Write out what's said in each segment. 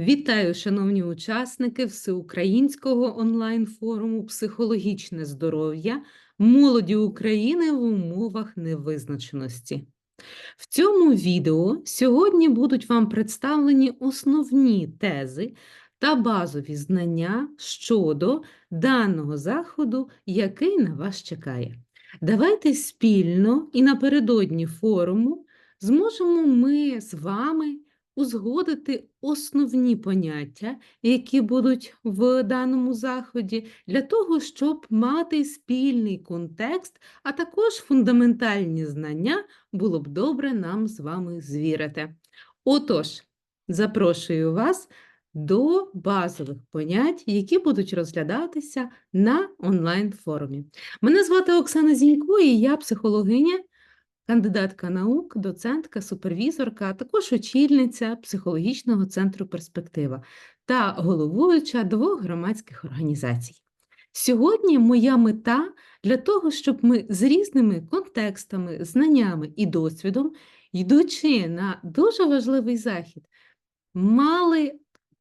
Вітаю, шановні учасники всеукраїнського онлайн-форуму Психологічне здоров'я молоді України в умовах невизначеності. В цьому відео сьогодні будуть вам представлені основні тези та базові знання щодо даного заходу, який на вас чекає. Давайте спільно і напередодні форуму зможемо ми з вами узгодити основні поняття, які будуть в даному заході, для того, щоб мати спільний контекст, а також фундаментальні знання було б добре нам з вами звірити. Отож, запрошую вас до базових понять, які будуть розглядатися на онлайн-форумі. Мене звати Оксана Зінько, і я психологиня кандидатка наук, доцентка, супервізорка, а також очільниця психологічного центру перспектива та головуюча двох громадських організацій. Сьогодні моя мета для того, щоб ми з різними контекстами, знаннями і досвідом, йдучи на дуже важливий захід, мали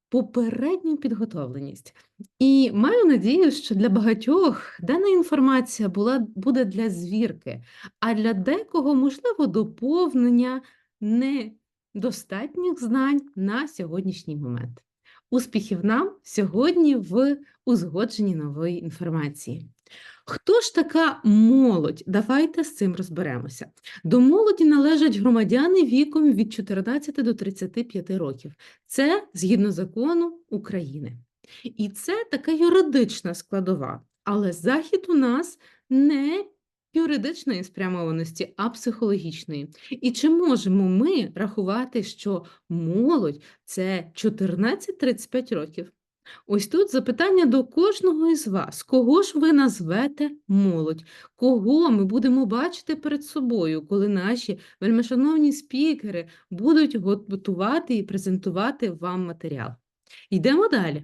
попередню підготовленість. І маю надію, що для багатьох дана інформація була, буде для звірки, а для декого, можливо, доповнення недостатніх знань на сьогоднішній момент. Успіхів нам сьогодні в узгодженні нової інформації. Хто ж така молодь? Давайте з цим розберемося. До молоді належать громадяни віком від 14 до 35 років. Це згідно закону України. І це така юридична складова. Але захід у нас не юридичної спрямованості, а психологічної. І чи можемо ми рахувати, що молодь це 14-35 років? Ось тут запитання до кожного із вас: кого ж ви назвете молодь? Кого ми будемо бачити перед собою, коли наші вельмишановні спікери будуть готувати і презентувати вам матеріал? Йдемо далі.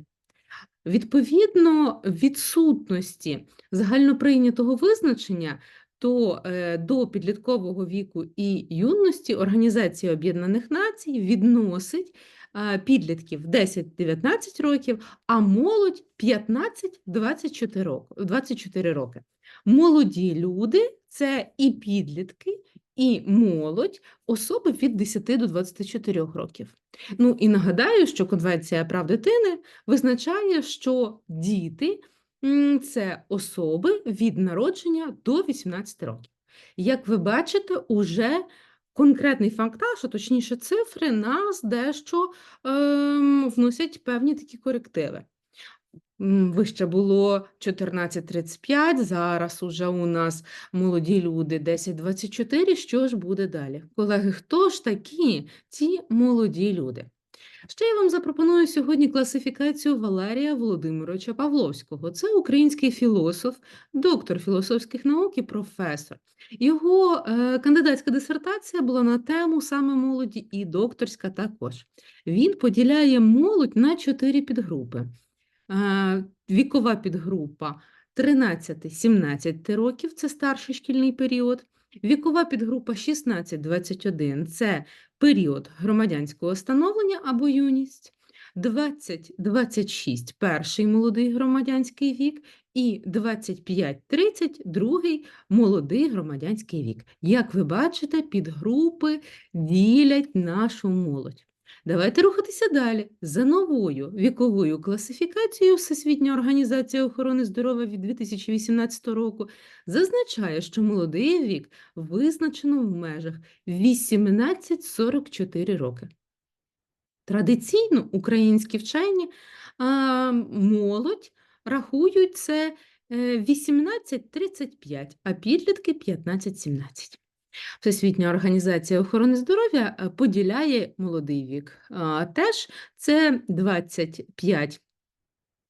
Відповідно відсутності загальноприйнятого визначення, то е, до підліткового віку і юності Організація Об'єднаних Націй відносить підлітків 10-19 років, а молодь 15-24 роки, 24 роки. Молоді люди це і підлітки, і молодь, особи від 10 до 24 років. Ну і нагадаю, що Конвенція прав дитини визначає, що діти це особи від народження до 18 років. Як ви бачите, уже конкретний фактаж, а точніше цифри, нас дещо ем, вносять певні такі корективи. Вище було 14.35, зараз уже у нас молоді люди 10.24. Що ж буде далі? Колеги, хто ж такі ці молоді люди? Ще я вам запропоную сьогодні класифікацію Валерія Володимировича Павловського. Це український філософ, доктор філософських наук і професор. Його е, кандидатська дисертація була на тему саме молоді і докторська також. Він поділяє молодь на чотири підгрупи. Е, вікова підгрупа 13-17 років це старший шкільний період. Вікова підгрупа 16-21 це період громадянського становлення або юність, 20-26 перший молодий громадянський вік, і 25-30 другий молодий громадянський вік. Як ви бачите, підгрупи ділять нашу молодь. Давайте рухатися далі. За новою віковою класифікацією Всесвітня організація охорони здоров'я від 2018 року зазначає, що молодий вік визначено в межах 18-44 роки. Традиційно українські вчені а, молодь рахують це 18-35, е, а підлітки 15-17. Всесвітня організація охорони здоров'я е, поділяє молодий вік. Теж це 25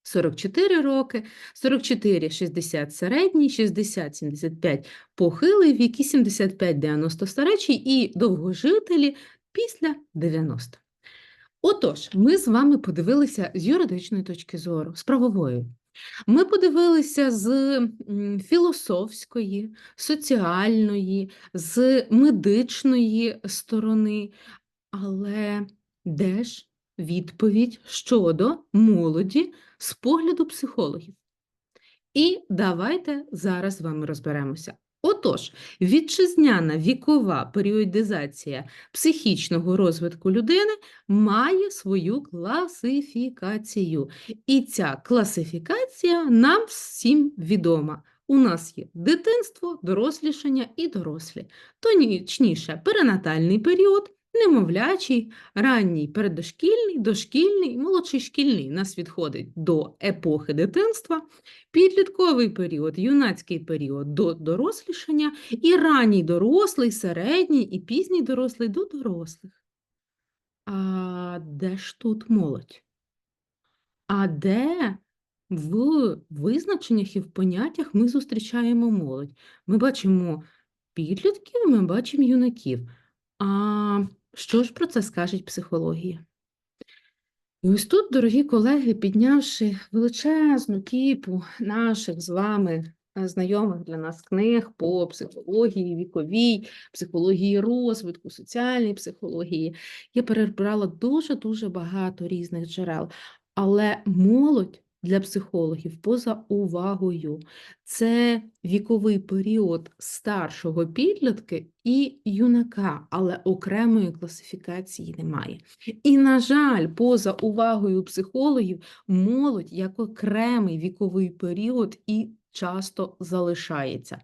44 роки, 44-60 середній, 60-75 похилий вік і 75-90 старечий і довгожителі після 90. Отож, ми з вами подивилися з юридичної точки зору, з правової. Ми подивилися з філософської, соціальної, з медичної сторони, але де ж відповідь щодо молоді з погляду психологів. І давайте зараз з вами розберемося. Отож, вітчизняна вікова періодизація психічного розвитку людини має свою класифікацію. І ця класифікація нам всім відома. У нас є дитинство, дорослішання і дорослі, точніше, перинатальний період, немовлячий, ранній переддошкільний, дошкільний, молодший шкільний. Нас відходить до епохи дитинства, підлітковий період, юнацький період до дорослішання і ранній дорослий, середній і пізній дорослий до дорослих. А де ж тут молодь? А де в визначеннях і в поняттях ми зустрічаємо молодь? Ми бачимо підлітків, ми бачимо юнаків. А що ж про це скаже психологія? І ось тут, дорогі колеги, піднявши величезну кіпу наших з вами е, знайомих для нас книг по психології віковій, психології розвитку, соціальній психології, я перебрала дуже-дуже багато різних джерел. Але молодь для психологів поза увагою. Це віковий період старшого підлітки і юнака, але окремої класифікації немає. І, на жаль, поза увагою психологів молодь як окремий віковий період і часто залишається.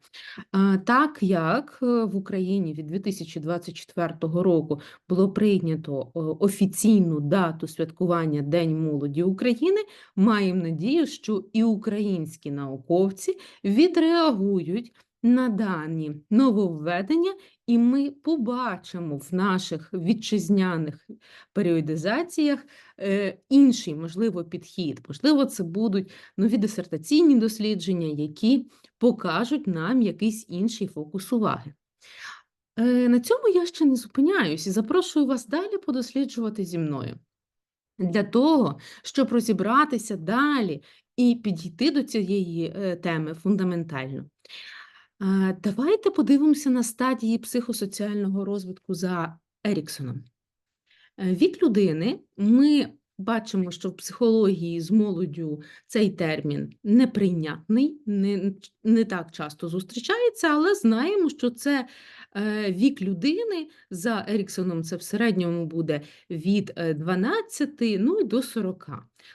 Так як е, в Україні від 2024 року було прийнято офіційну дату святкування День молоді України, маємо надію, що і українські науковці відреагують на дані нововведення, і ми побачимо в наших вітчизняних періодизаціях е, інший, можливо, підхід. Можливо, це будуть нові дисертаційні дослідження, які покажуть нам якийсь інший фокус уваги. Е, на цьому я ще не зупиняюсь і запрошую вас далі подосліджувати зі мною. Для того, щоб розібратися далі і підійти до цієї е, теми фундаментально. Давайте подивимося на стадії психосоціального розвитку за Еріксоном. Від людини ми бачимо, що в психології з молоддю цей термін неприйнятний, не, не так часто зустрічається, але знаємо, що це Е, вік людини за Еріксоном це в середньому буде від 12 е, ну до 40.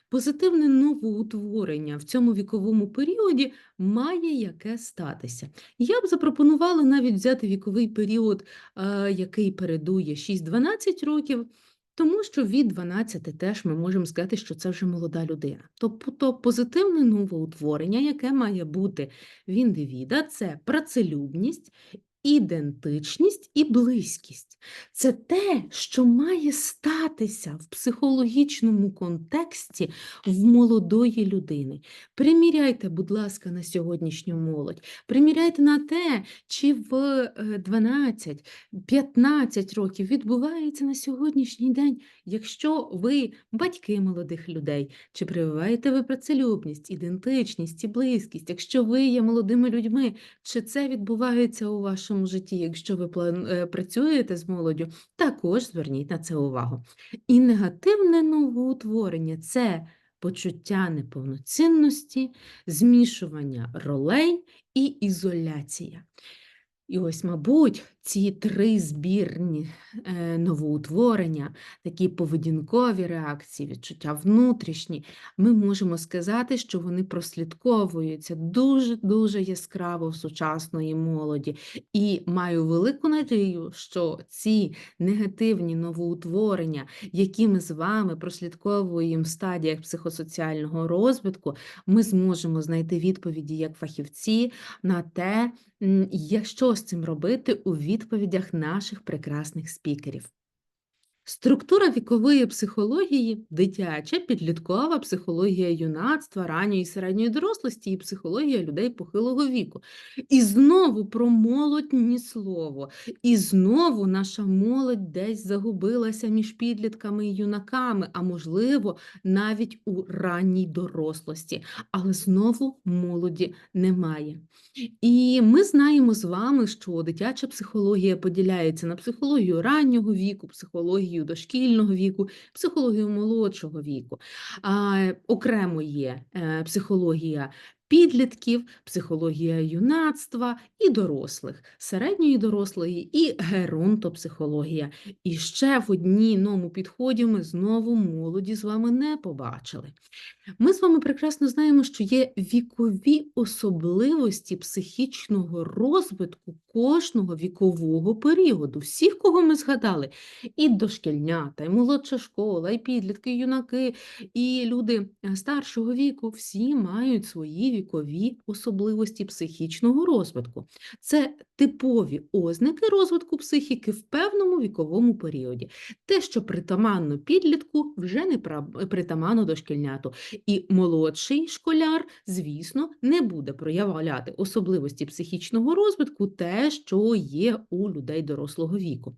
Позитивне новоутворення в цьому віковому періоді має яке статися. Я б запропонувала навіть взяти віковий період, е, який передує 6-12 років. Тому що від 12 теж ми можемо сказати, що це вже молода людина. Тобто позитивне новоутворення, яке має бути в індивіда, це працелюбність ідентичність і близькість це те, що має статися в психологічному контексті в молодої людини. Приміряйте, будь ласка, на сьогоднішню молодь. Приміряйте на те, чи в 12-15 е, років відбувається на сьогоднішній день, якщо ви батьки молодих людей, чи прививаєте ви працелюбність, ідентичність і близькість, якщо ви є молодими людьми, чи це відбувається у вашому вашому житті, якщо ви. Е, працюєте з молоддю, також зверніть на це увагу. І негативне новоутворення це почуття неповноцінності, змішування ролей і ізоляція. І ось, мабуть, ці три збірні е, новоутворення, такі поведінкові реакції, відчуття внутрішні, ми можемо сказати, що вони прослідковуються дуже-дуже яскраво в сучасної молоді. І маю велику надію, що ці негативні новоутворення, які ми з вами прослідковуємо в стадіях психосоціального розвитку, ми зможемо знайти відповіді як фахівці на те, що з цим робити у відповідях наших прекрасних спікерів. Структура вікової психології дитяча, підліткова психологія юнацтва, ранньої і середньої дорослості і психологія людей похилого віку. І знову про молодь ні слово. І знову наша молодь десь загубилася між підлітками і юнаками, а можливо, навіть у ранній дорослості. Але знову молоді немає. І ми знаємо з вами, що дитяча психологія поділяється на психологію раннього віку, психологію психологію дошкільного віку, психологію молодшого віку. Окремо є е, психологія підлітків, психологія юнацтва і дорослих, середньої дорослої і геронтопсихологія. І ще в одному підході ми знову молоді з вами не побачили. Ми з вами прекрасно знаємо, що є вікові особливості психічного розвитку кожного вікового періоду. Всіх, кого ми згадали, і дошкільнята, і молодша школа, і підлітки, і юнаки, і люди е, старшого віку, всі мають свої вікові особливості психічного розвитку. Це типові ознаки розвитку психіки в певному віковому періоді. Те, що притаманно підлітку, вже не притаманно дошкільняту. І молодший школяр, звісно, не буде проявляти особливості психічного розвитку, те, що є у людей дорослого віку.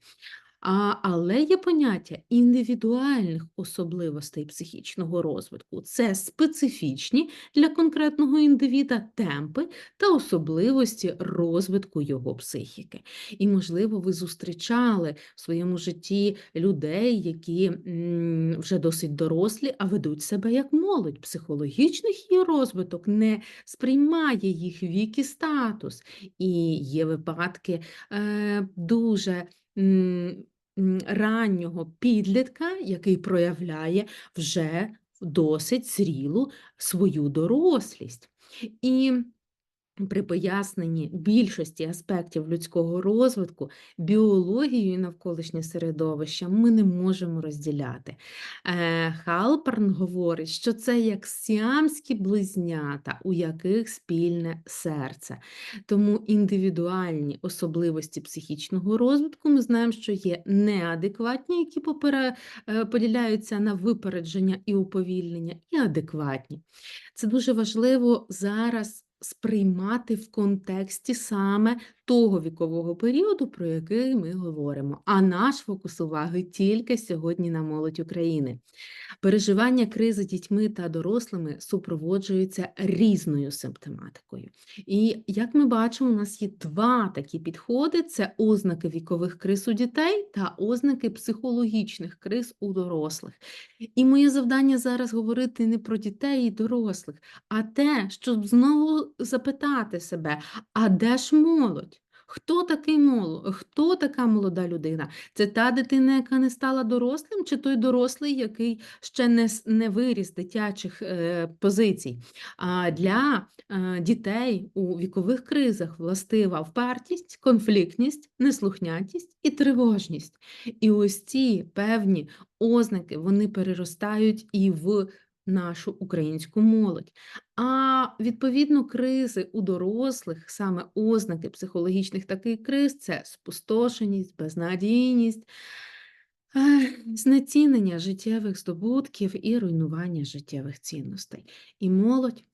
А, але є поняття індивідуальних особливостей психічного розвитку. Це специфічні для конкретного індивіда темпи та особливості розвитку його психіки. І, можливо, ви зустрічали в своєму житті людей, які вже досить дорослі, а ведуть себе як молодь. Психологічний її розвиток не сприймає їх вік і статус. І є випадки е, дуже раннього підлітка, який проявляє вже досить зрілу свою дорослість. І при поясненні більшості аспектів людського розвитку біологію і навколишнє середовище ми не можемо розділяти. Е, Халперн говорить, що це як сіамські близнята, у яких спільне серце. Тому індивідуальні особливості психічного розвитку ми знаємо, що є неадекватні, які е, поділяються на випередження і уповільнення, і адекватні. Це дуже важливо зараз сприймати в контексті саме того вікового періоду, про який ми говоримо. А наш фокус уваги тільки сьогодні на молодь України. Переживання кризи дітьми та дорослими супроводжуються різною симптоматикою. І як ми бачимо, у нас є два такі підходи: це ознаки вікових криз у дітей та ознаки психологічних криз у дорослих. І моє завдання зараз говорити не про дітей і дорослих, а те, щоб знову запитати себе: а де ж молодь? Хто такий молод? Хто така молода людина? Це та дитина, яка не стала дорослим, чи той дорослий, який ще не, не виріс дитячих е, позицій? А для е, дітей у вікових кризах властива впертість, конфліктність, неслухнятість і тривожність. І ось ці певні ознаки вони переростають і в нашу українську молодь. А відповідно, кризи у дорослих, саме ознаки психологічних таких криз це спустошеність, безнадійність, знецінення життєвих здобутків і руйнування життєвих цінностей. І молодь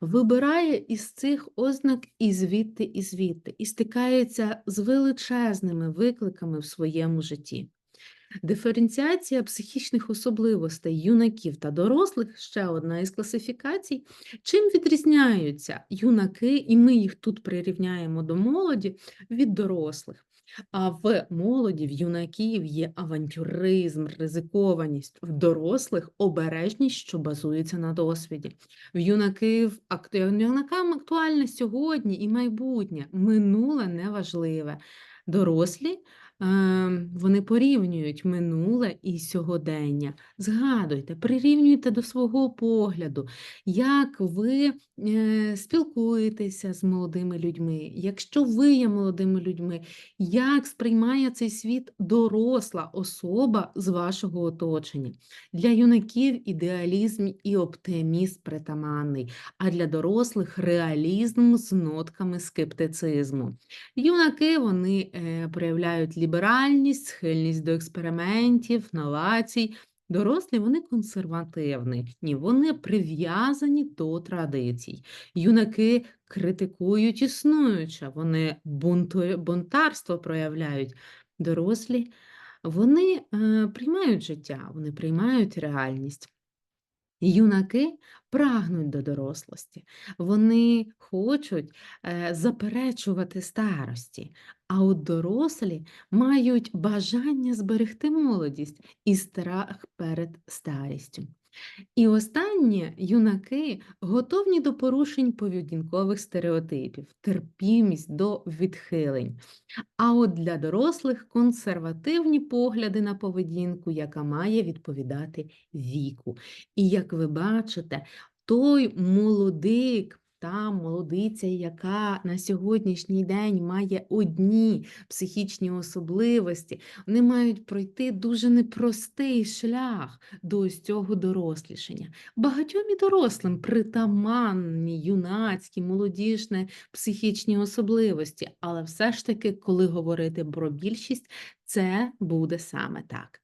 вибирає із цих ознак і звідти, і звідти, і стикається з величезними викликами в своєму житті. Диференціація психічних особливостей юнаків та дорослих ще одна із класифікацій. Чим відрізняються юнаки, і ми їх тут прирівняємо до молоді від дорослих. А в молоді, в юнаків є авантюризм, ризикованість, в дорослих обережність, що базується на досвіді. В юнаків юнакам актуальне сьогодні і майбутнє, минуле неважливе. Дорослі Вони порівнюють минуле і сьогодення. Згадуйте, прирівнюйте до свого погляду, як ви е, спілкуєтеся з молодими людьми, якщо ви є молодими людьми, як сприймає цей світ доросла особа з вашого оточення. Для юнаків ідеалізм і оптимізм притаманний, а для дорослих реалізм з нотками скептицизму. Юнаки вони е, проявляють ліберальність, схильність до експериментів, новацій. Дорослі вони консервативні, вони прив'язані до традицій. Юнаки критикують існуюче, вони бунтарство проявляють. Дорослі вони е, приймають життя, вони приймають реальність. Юнаки прагнуть до дорослості, вони хочуть е, заперечувати старості, А от дорослі мають бажання зберегти молодість і страх перед старістю. І останнє юнаки готовні до порушень поведінкових стереотипів, терпімість до відхилень. А от для дорослих консервативні погляди на поведінку, яка має відповідати віку. І як ви бачите, той молодик та молодиця, яка на сьогоднішній день має одні психічні особливості, вони мають пройти дуже непростий шлях до ось цього дорослішання. Багатьом і дорослим притаманні, юнацькі, молодіжні психічні особливості, але все ж таки, коли говорити про більшість, це буде саме так.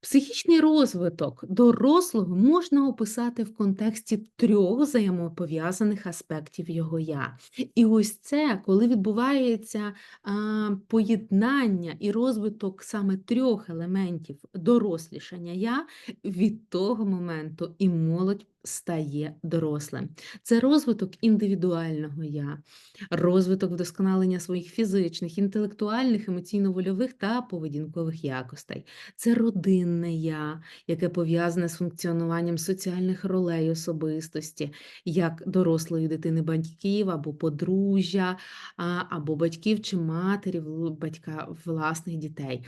Психічний розвиток дорослого можна описати в контексті трьох взаємопов'язаних аспектів його я. І ось це, коли відбувається а, поєднання і розвиток саме трьох елементів дорослішання я, від того моменту і молодь стає дорослим. Це розвиток індивідуального я, розвиток вдосконалення своїх фізичних, інтелектуальних, емоційно-вольових та поведінкових якостей. Це родинне я, яке пов'язане з функціонуванням соціальних ролей особистості, як дорослої дитини батьків або подружжя, або батьків чи матері, батька власних дітей.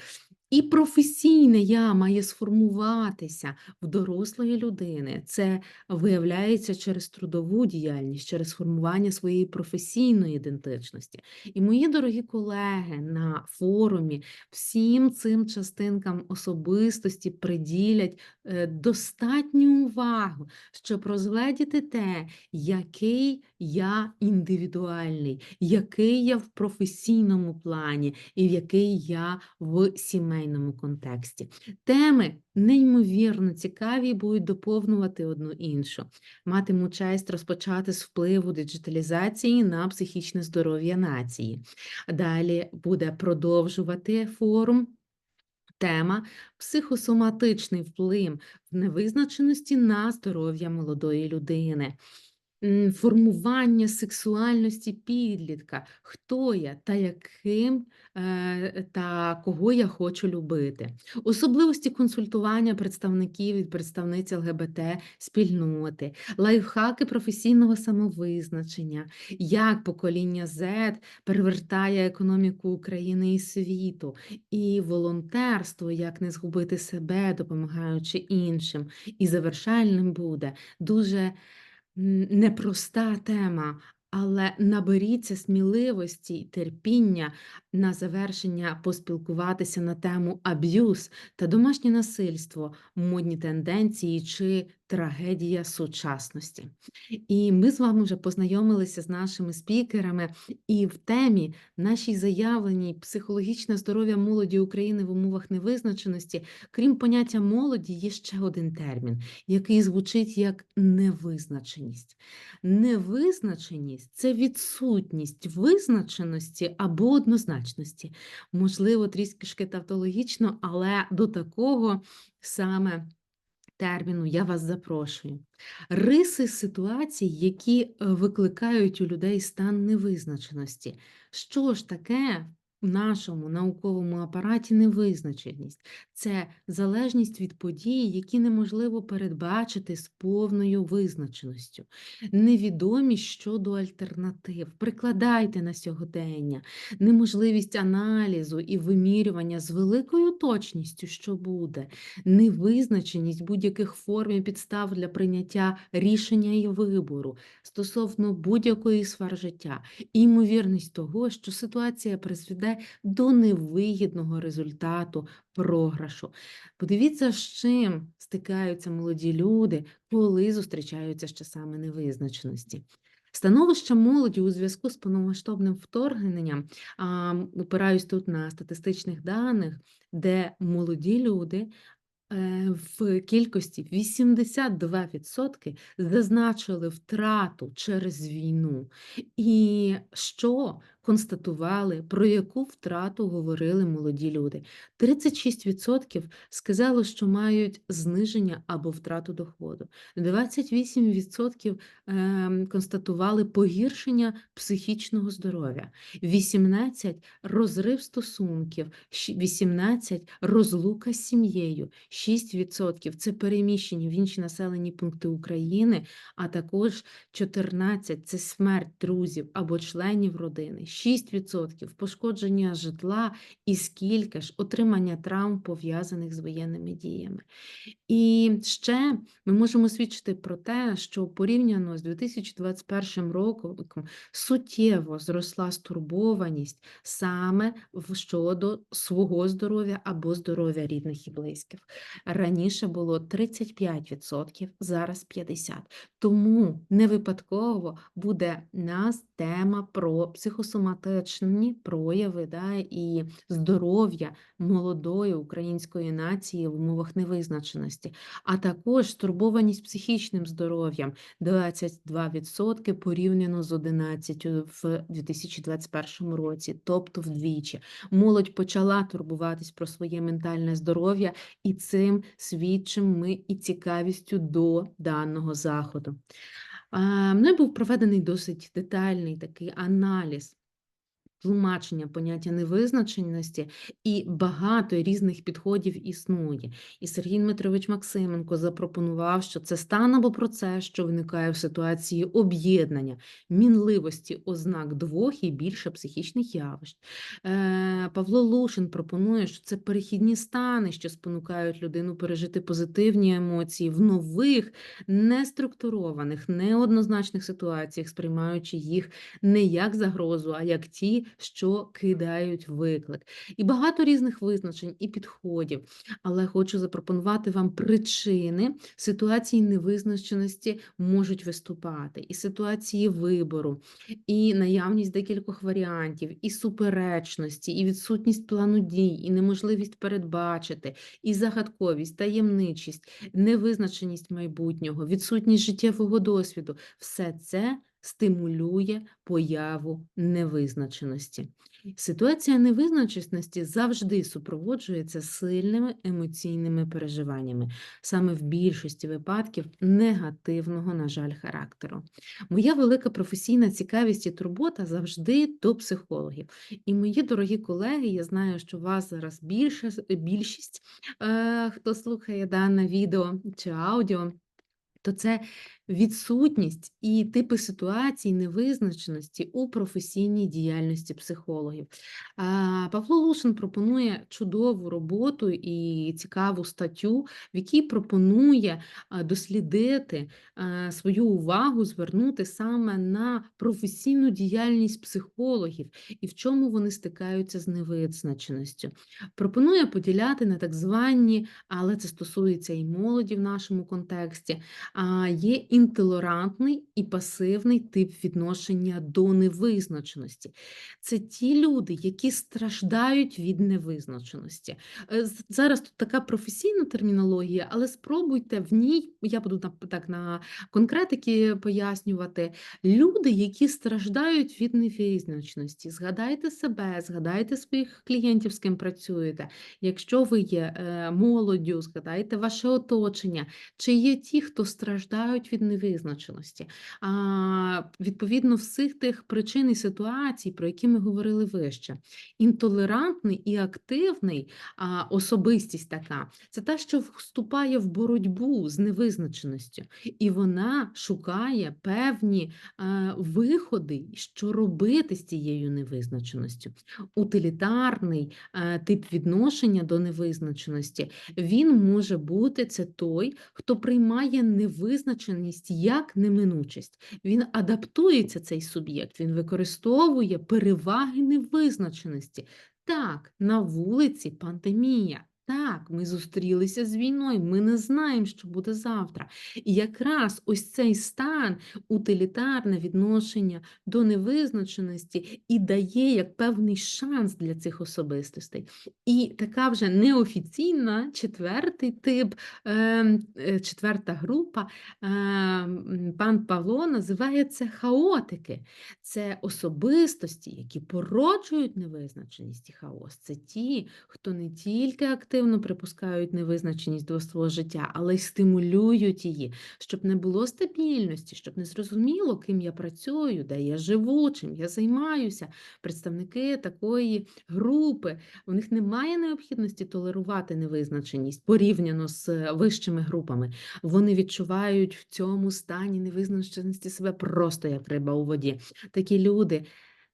І професійне я має сформуватися в дорослої людини. Це виявляється через трудову діяльність, через формування своєї професійної ідентичності. І мої дорогі колеги на форумі всім цим частинкам особистості приділять е, достатню увагу, щоб розгледіти те, який я індивідуальний, який я в професійному плані і в який я в сімейному контексті. Теми неймовірно цікаві будуть доповнювати одну іншу. Матиму честь розпочати з впливу диджиталізації на психічне здоров'я нації. Далі буде продовжувати форум. Тема психосоматичний вплив невизначеності на здоров'я молодої людини формування сексуальності підлітка, хто я та яким е, та кого я хочу любити, особливості консультування представників і представниць ЛГБТ спільноти, лайфхаки професійного самовизначення, як покоління Z перевертає економіку України і світу, і волонтерство, як не згубити себе, допомагаючи іншим. І завершальним буде дуже непроста тема, але наберіться сміливості й терпіння на завершення поспілкуватися на тему аб'юз та домашнє насильство, модні тенденції чи трагедія сучасності. І ми з вами вже познайомилися з нашими спікерами, і в темі нашій заявленій психологічне здоров'я молоді України в умовах невизначеності, крім поняття молоді, є ще один термін, який звучить як невизначеність. Невизначеність це відсутність визначеності або однозначності. Можливо, трішки тавтологічно, але до такого саме терміну я вас запрошую. Риси ситуацій, які е, викликають у людей стан невизначеності. Що ж таке в нашому науковому апараті невизначеність? Це залежність від подій, які неможливо передбачити з повною визначеністю, невідомість щодо альтернатив. Прикладайте на сьогодення, неможливість аналізу і вимірювання з великою точністю, що буде, невизначеність будь-яких форм і підстав для прийняття рішення і вибору стосовно будь-якої сфер життя, і ймовірність того, що ситуація призведе до невигідного результату програшу. Подивіться, з чим стикаються молоді люди, коли зустрічаються з часами невизначеності. Становище молоді у зв'язку з повномасштабним вторгненням, опираюсь тут на статистичних даних, де молоді люди Е, в кількості 82% зазначили втрату через війну. І що констатували, про яку втрату говорили молоді люди. 36% сказало, що мають зниження або втрату доходу. 28% ем, констатували погіршення психічного здоров'я, 18% розрив стосунків, щ- 18% розлука з сім'єю, 6% це переміщення в інші населені пункти України, а також 14% це смерть друзів або членів родини, 6% пошкодження житла і скільки ж отримання травм пов'язаних з воєнними діями. І ще ми можемо свідчити про те, що порівняно з 2021 роком суттєво зросла стурбованість саме щодо свого здоров'я або здоров'я рідних і близьких. Раніше було 35%, зараз 50%. Тому не випадково буде нас тема про психосоматичні прояви да, і здоров'я молодої української нації в умовах невизначеності, а також стурбованість психічним здоров'ям 22% порівняно з 11% в 2021 році, тобто вдвічі. Молодь почала турбуватись про своє ментальне здоров'я, і цим свідчимо ми і цікавістю до даного заходу. Мною був проведений досить детальний такий аналіз тлумачення поняття невизначеності, і багато різних підходів існує. І Сергій Дмитрович Максименко запропонував, що це стан або процес, що виникає в ситуації об'єднання, мінливості ознак двох і більше психічних явищ. Е, Павло Лушин пропонує, що це перехідні стани, що спонукають людину пережити позитивні емоції в нових, неструктурованих, неоднозначних ситуаціях, сприймаючи їх не як загрозу, а як ті, що кидають виклик. І багато різних визначень і підходів. Але хочу запропонувати вам причини ситуації невизначеності можуть виступати, і ситуації вибору, і наявність декількох варіантів, і суперечності, і відсутність плану дій, і неможливість передбачити, і загадковість, таємничість, невизначеність майбутнього, відсутність життєвого досвіду все це стимулює появу невизначеності. Ситуація невизначеності завжди супроводжується сильними емоційними переживаннями, саме в більшості випадків негативного, на жаль, характеру. Моя велика професійна цікавість і турбота завжди до психологів. І мої дорогі колеги, я знаю, що вас зараз більше, більшість, е, хто слухає дане відео чи аудіо, то це відсутність і типи ситуацій невизначеності у професійній діяльності психологів. Павло Лушин пропонує чудову роботу і цікаву статтю, в якій пропонує дослідити свою увагу, звернути саме на професійну діяльність психологів і в чому вони стикаються з невизначеністю. Пропонує поділяти на так звані, але це стосується і молоді в нашому контексті. Є інтолерантний і пасивний тип відношення до невизначеності. Це ті люди, які страждають від невизначеності. Е, Зараз тут така професійна термінологія, але спробуйте в ній, я буду так на конкретики пояснювати, люди, які страждають від невизначеності. Згадайте себе, згадайте своїх клієнтів, з ким працюєте. Якщо ви є е, молоддю, згадайте ваше оточення, чи є ті, хто страждають від невизначеності. А, відповідно, всіх тих причин і ситуацій, про які ми говорили вище. Інтолерантний і активний а, особистість така це та, що вступає в боротьбу з невизначеністю, і вона шукає певні е, виходи, що робити з цією невизначеністю. Утилітарний е, тип відношення до невизначеності він може бути це той, хто приймає невизначеність як неминучість. Він адаптується цей суб'єкт, він використовує переваги невизначеності. Так, на вулиці пандемія. Так, ми зустрілися з війною, ми не знаємо, що буде завтра. І якраз ось цей стан, утилітарне відношення до невизначеності і дає як певний шанс для цих особистостей. І така вже неофіційна четвертий тип, ем, е, четверта група, ем, пан Павло називає це хаотики. Це особистості, які породжують невизначеність і хаос. Це ті, хто не тільки активно припускають невизначеність свого життя, але й стимулюють її, щоб не було стабільності, щоб не зрозуміло, ким я працюю, де я живу, чим я займаюся. Представники такої групи, у них немає необхідності толерувати невизначеність порівняно з вищими групами. Вони відчувають в цьому стані невизначеності себе просто як риба у воді. Такі люди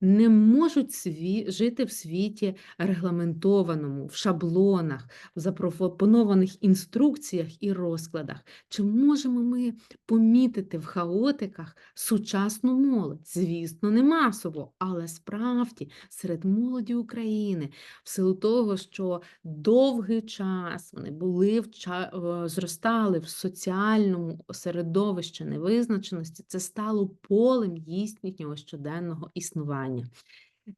не можуть сві... жити в світі регламентованому, в шаблонах, в запропонованих інструкціях і розкладах. Чи можемо ми помітити в хаотиках сучасну молодь? Звісно, не масово, але справді серед молоді України, в силу того, що довгий час вони були в ча... е, зростали в соціальному середовищі невизначеності, це стало полем їхнього щоденного існування.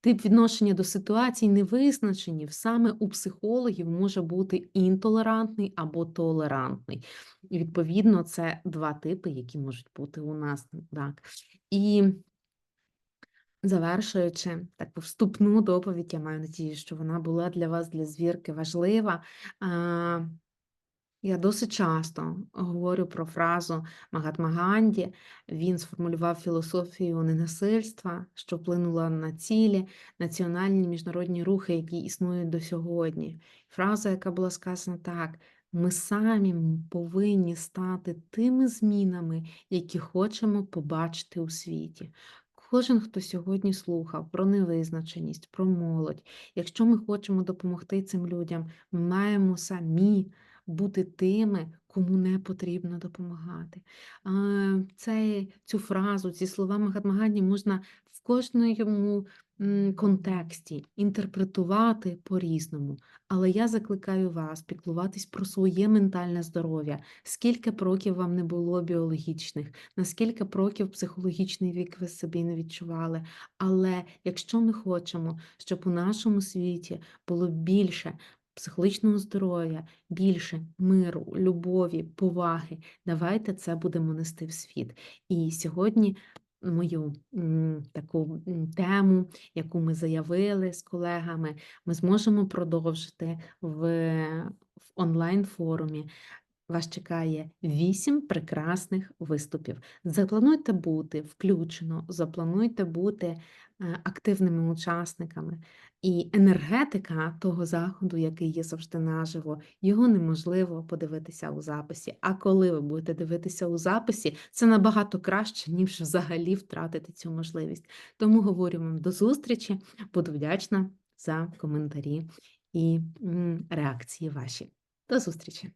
Тип відношення до ситуацій невизначені саме у психологів може бути інтолерантний або толерантний. І, відповідно, це два типи, які можуть бути у нас. Так. І завершуючи таку вступну доповідь, я маю надію, що вона була для вас для звірки важлива. Я досить часто говорю про фразу Магатма Ганді. Він сформулював філософію ненасильства, що вплинула на цілі, національні міжнародні рухи, які існують до сьогодні. Фраза, яка була сказана так: ми самі повинні стати тими змінами, які хочемо побачити у світі. Кожен, хто сьогодні слухав про невизначеність, про молодь, якщо ми хочемо допомогти цим людям, ми маємо самі бути тими, кому не потрібно допомагати. Це, цю фразу, ці слова Магатма Ганді можна в кожному контексті інтерпретувати по-різному. Але я закликаю вас піклуватись про своє ментальне здоров'я, скільки б років вам не було біологічних, наскільки б років психологічний вік ви собі не відчували. Але якщо ми хочемо, щоб у нашому світі було більше психологічного здоров'я, більше миру, любові, поваги, давайте це будемо нести в світ. І сьогодні мою таку тему, яку ми заявили з колегами, ми зможемо продовжити в, в онлайн-форумі. Вас чекає вісім прекрасних виступів. Заплануйте бути включено, заплануйте бути е, активними учасниками. І енергетика того заходу, який є завжди наживо, його неможливо подивитися у записі. А коли ви будете дивитися у записі, це набагато краще, ніж взагалі втратити цю можливість. Тому говорю вам до зустрічі, буду вдячна за коментарі і реакції ваші. До зустрічі!